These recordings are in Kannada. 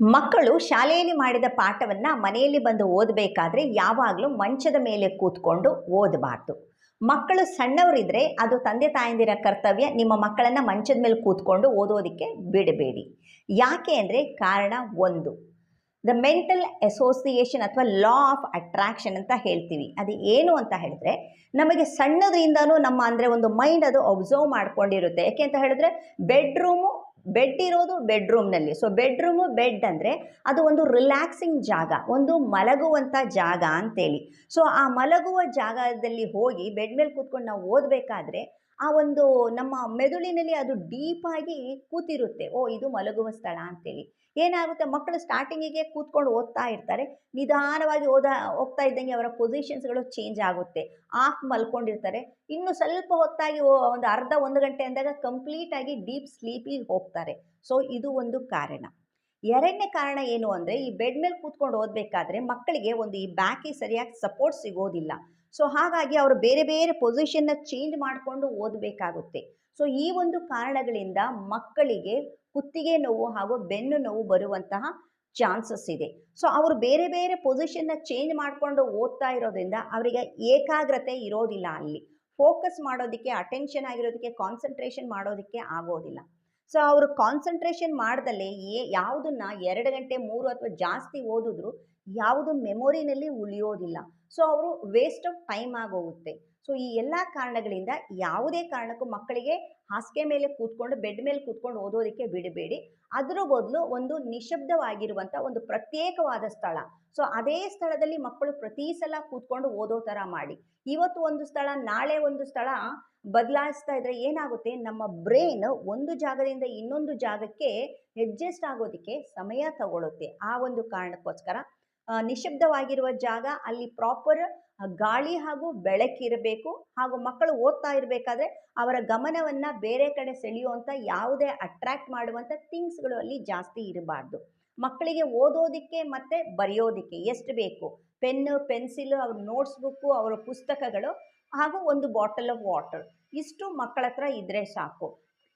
ಮಕ್ಕಳು ಶಾಲೆಯಲ್ಲಿ ಮಾಡಿದ ಪಾಠವನ್ನ ಮನೆಯಲ್ಲಿ ಬಂದು ಓದಬೇಕಾದ್ರೆ ಯಾವಾಗಲೂ ಮಂಚದ ಮೇಲೆ ಕೂತ್ಕೊಂಡು ಓದಬಾರ್ದು. ಮಕ್ಕಳು ಸಣ್ಣವರಿದ್ರೆ ಅದು ತಂದೆ ತಾಯಂದಿರ ಕರ್ತವ್ಯ, ನಿಮ್ಮ ಮಕ್ಕಳನ್ನ ಮಂಚದ ಮೇಲೆ ಕೂತ್ಕೊಂಡು ಓದೋದಕ್ಕೆ ಬಿಡಬೇಡಿ. ಯಾಕೆ ಅಂದರೆ ಕಾರಣ ಒಂದು ದ ಮೆಂಟಲ್ ಅಸೋಸಿಯೇಷನ್ ಅಥವಾ ಲಾ ಆಫ್ ಅಟ್ರಾಕ್ಷನ್ ಅಂತ ಹೇಳ್ತೀವಿ. ಅದು ಏನು ಅಂತ ಹೇಳಿದ್ರೆ, ನಮಗೆ ಸಣ್ಣದ್ರಿಂದನೂ ನಮ್ಮ ಅಂದರೆ ಒಂದು ಮೈಂಡ್ ಅದು ಅಬ್ಸರ್ವ್ ಮಾಡ್ಕೊಂಡಿರುತ್ತೆ. ಯಾಕೆ ಅಂತ ಹೇಳಿದ್ರೆ ಬೆಡ್ರೂಮು ಬೆಡ್ ಇರೋದು ಬೆಡ್ರೂಮ್ನಲ್ಲಿ ಸೊ ಬೆಡ್ರೂಮು ಬೆಡ್ ಅಂದರೆ ಅದು ಒಂದು ರಿಲ್ಯಾಕ್ಸಿಂಗ್ ಜಾಗ, ಒಂದು ಮಲಗುವಂಥ ಜಾಗ ಅಂತೇಳಿ. ಸೊ ಆ ಮಲಗುವ ಜಾಗದಲ್ಲಿ ಹೋಗಿ ಬೆಡ್ ಮೇಲೆ ಕೂತ್ಕೊಂಡು ನಾವು ಓದಬೇಕಾದ್ರೆ ಆ ಒಂದು ನಮ್ಮ ಮೆದುಳಿನಲ್ಲಿ ಅದು ಡೀಪಾಗಿ ಕೂತಿರುತ್ತೆ. ಓ, ಇದು ಮಲಗುವ ಸ್ಥಳ ಅಂತೇಳಿ. ಏನಾಗುತ್ತೆ? ಮಕ್ಕಳು ಸ್ಟಾರ್ಟಿಂಗಿಗೆ ಕೂತ್ಕೊಂಡು ಓದ್ತಾ ಇರ್ತಾರೆ. ನಿಧಾನವಾಗಿ ಓದ, ಹೋಗ್ತಾ ಇದ್ದಂಗೆ ಅವರ ಪೊಸಿಷನ್ಸ್ಗಳು ಚೇಂಜ್ ಆಗುತ್ತೆ. ಆಫ್ ಮಲ್ಕೊಂಡಿರ್ತಾರೆ. ಇನ್ನು ಸ್ವಲ್ಪ ಹೊತ್ತಾಗಿ ಒಂದು ಅರ್ಧ, ಒಂದು ಗಂಟೆ ಅಂದಾಗ ಕಂಪ್ಲೀಟಾಗಿ ಡೀಪ್ ಸ್ಲೀಪಿಗೆ ಹೋಗ್ತಾರೆ ಸೊ ಇದು ಒಂದು ಕಾರಣ. ಎರಡನೇ ಕಾರಣ ಏನು ಅಂದರೆ, ಈ ಬೆಡ್ ಮೇಲೆ ಕೂತ್ಕೊಂಡು ಓದಬೇಕಾದ್ರೆ ಮಕ್ಕಳಿಗೆ ಒಂದು ಈ ಬ್ಯಾಕಿಗೆ ಸರಿಯಾಗಿ ಸಪೋರ್ಟ್ ಸಿಗೋದಿಲ್ಲ. ಸೊ ಹಾಗಾಗಿ ಅವರು ಬೇರೆ ಬೇರೆ ಪೊಸಿಷನ್ನ ಚೇಂಜ್ ಮಾಡಿಕೊಂಡು ಓದಬೇಕಾಗುತ್ತೆ. ಸೊ ಈ ಒಂದು ಕಾರಣಗಳಿಂದ ಮಕ್ಕಳಿಗೆ ಕುತ್ತಿಗೆ ನೋವು ಹಾಗೂ ಬೆನ್ನು ನೋವು ಬರುವಂತಹ ಚಾನ್ಸಸ್ ಇದೆ. ಸೊ ಅವರು ಬೇರೆ ಬೇರೆ ಪೊಸಿಷನ್ನ ಚೇಂಜ್ ಮಾಡಿಕೊಂಡು ಓದ್ತಾ ಇರೋದ್ರಿಂದ ಅವರಿಗೆ ಏಕಾಗ್ರತೆ ಇರೋದಿಲ್ಲ ಅಲ್ಲಿ. ಫೋಕಸ್ ಮಾಡೋದಕ್ಕೆ ಅಟೆನ್ಷನ್ ಆಗಿರೋದಕ್ಕೆ ಕಾನ್ಸಂಟ್ರೇಷನ್ ಮಾಡೋದಕ್ಕೆ ಆಗೋದಿಲ್ಲ. ಸೊ ಅವರು ಕಾನ್ಸಂಟ್ರೇಷನ್ ಮಾಡ್ದಲ್ಲೇ ಏ ಯಾವುದನ್ನ ಎರಡು ಗಂಟೆ, ಮೂರು ಅಥವಾ ಜಾಸ್ತಿ ಓದಿದ್ರು, ಯಾವುದು ಮೆಮೊರಿನಲ್ಲಿ ಉಳಿಯೋದಿಲ್ಲ. ಸೊ ಅವರು ವೇಸ್ಟ್ ಆಫ್ ಟೈಮ್ ಆಗೋಗುತ್ತೆ. ಸೊ ಈ ಎಲ್ಲ ಕಾರಣಗಳಿಂದ ಯಾವುದೇ ಕಾರಣಕ್ಕೂ ಮಕ್ಕಳಿಗೆ ಹಾಸಿಗೆ ಮೇಲೆ ಕೂತ್ಕೊಂಡು, ಬೆಡ್ ಮೇಲೆ ಕೂತ್ಕೊಂಡು ಓದೋದಕ್ಕೆ ಬಿಡಬೇಡಿ. ಅದರ ಬದಲು ಒಂದು ನಿಶಬ್ದವಾಗಿರುವಂಥ ಒಂದು ಪ್ರತ್ಯೇಕವಾದ ಸ್ಥಳ. ಸೊ ಅದೇ ಸ್ಥಳದಲ್ಲಿ ಮಕ್ಕಳು ಪ್ರತಿ ಸಲ ಕೂತ್ಕೊಂಡು ಓದೋ ಥರ ಮಾಡಿ. ಇವತ್ತು ಒಂದು ಸ್ಥಳ, ನಾಳೆ ಒಂದು ಸ್ಥಳ ಬದಲಾಯಿಸ್ತಾ ಇದ್ರೆ ಏನಾಗುತ್ತೆ? ನಮ್ಮ ಬ್ರೈನ್ ಒಂದು ಜಾಗದಿಂದ ಇನ್ನೊಂದು ಜಾಗಕ್ಕೆ ಅಡ್ಜಸ್ಟ್ ಆಗೋದಕ್ಕೆ ಸಮಯ ತಗೊಳುತ್ತೆ. ಆ ಒಂದು ಕಾರಣಕ್ಕೋಸ್ಕರ ನಿಶಬ್ದವಾಗಿರುವ ಜಾಗ, ಅಲ್ಲಿ ಪ್ರಾಪರ್ ಗಾಳಿ ಹಾಗೂ ಬೆಳಕಿರಬೇಕು ಹಾಗೂ ಮಕ್ಕಳು ಓದ್ತಾ ಇರಬೇಕಾದ್ರೆ ಅವರ ಗಮನವನ್ನ ಬೇರೆ ಕಡೆ ಸೆಳೆಯುವಂಥ ಯಾವುದೇ ಅಟ್ರಾಕ್ಟ್ ಮಾಡುವಂಥ ಥಿಂಗ್ಸ್ಗಳು ಅಲ್ಲಿ ಜಾಸ್ತಿ ಇರಬಾರ್ದು. ಮಕ್ಕಳಿಗೆ ಓದೋದಕ್ಕೆ ಮತ್ತೆ ಬರೆಯೋದಕ್ಕೆ ಎಷ್ಟು ಬೇಕು? ಪೆನ್ನು, ಪೆನ್ಸಿಲ್, ಅವ್ರ ನೋಟ್ಸ್ ಬುಕ್ಕು ಅವರ ಪುಸ್ತಕಗಳು ಹಾಗೂ ಒಂದು ಬಾಟಲ್ ಆಫ್ ವಾಟರ್ ಇಷ್ಟು ಮಕ್ಕಳ ಹತ್ರ ಇದ್ರೆ ಸಾಕು.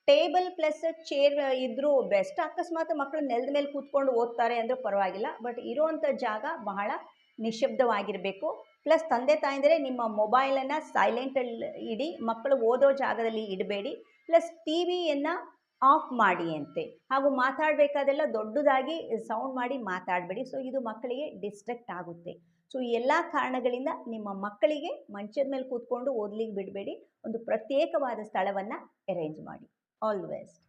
ಟೇಬಲ್ ಪ್ಲಸ್ ಚೇರ್ ಇದ್ದರೂ ಬೆಸ್ಟ್. ಅಕಸ್ಮಾತ್ ಮಕ್ಕಳು ನೆಲದ ಮೇಲೆ ಕೂತ್ಕೊಂಡು ಓದ್ತಾರೆ ಅಂದ್ರೆ ಪರವಾಗಿಲ್ಲ. ಬಟ್ ಇರೋವಂಥ ಜಾಗ ಬಹಳ ನಿಶಬ್ದವಾಗಿರಬೇಕು ಪ್ಲಸ್ ತಂದೆ ತಾಯಂದರೆ ನಿಮ್ಮ ಮೊಬೈಲನ್ನು ಸೈಲೆಂಟಲ್ಲಿ ಇಡಿ ಮಕ್ಕಳು ಓದೋ ಜಾಗದಲ್ಲಿ ಇಡಬೇಡಿ. ಪ್ಲಸ್ ಟಿ ವಿಯನ್ನು ಆಫ್ ಮಾಡಿ ಅಂತೆ ಹಾಗೂ ಮಾತಾಡಬೇಕಾದೆಲ್ಲ ದೊಡ್ಡದಾಗಿ ಸೌಂಡ್ ಮಾಡಿ ಮಾತಾಡಬೇಡಿ. ಸೊ, ಇದು ಮಕ್ಕಳಿಗೆ ಡಿಸ್ಟ್ರಕ್ಟ್ ಆಗುತ್ತೆ. ಸೊ ಎಲ್ಲ ಕಾರಣಗಳಿಂದ ನಿಮ್ಮ ಮಕ್ಕಳಿಗೆ ಮಂಚದ ಮೇಲೆ ಕೂತ್ಕೊಂಡು ಓದ್ಲಿಕ್ಕೆ ಬಿಡಬೇಡಿ. ಒಂದು ಪ್ರತ್ಯೇಕವಾದ ಸ್ಥಳವನ್ನು ಅರೇಂಜ್ ಮಾಡಿ. always.